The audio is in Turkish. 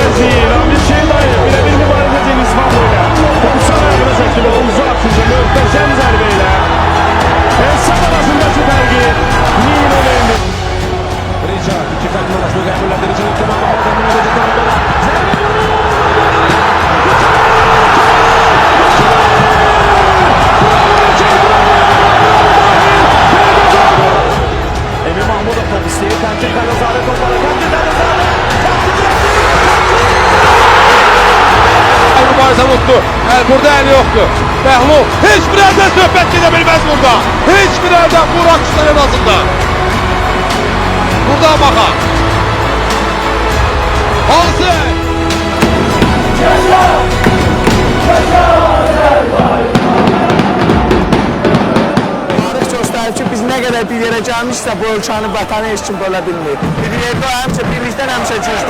kaleci Ramiz Şehna'yı birebir mübarek edeceğin İsmail'le. Komisyon ayakına çekti ve omuza atınca muhteşem zarbeyle. Hesap arasında Süpergi. Nino Mendy. Richard iki takım arasında değerlendiricilik tamamı. Mutlu. Əl burada əli yoxdur. Bəhlul heç bir yerdən söhbət gedə bilməz burada. Heç bir yerdən Burak Usta en azından. Burada baxa. Hansı? Göstərir ki, biz nə qədər bir yerə gəlmişsə bu ölkəni, vətəni heç kim bölə bilmir. Bir yerdə həmişə birlikdən həmişə güc doğar.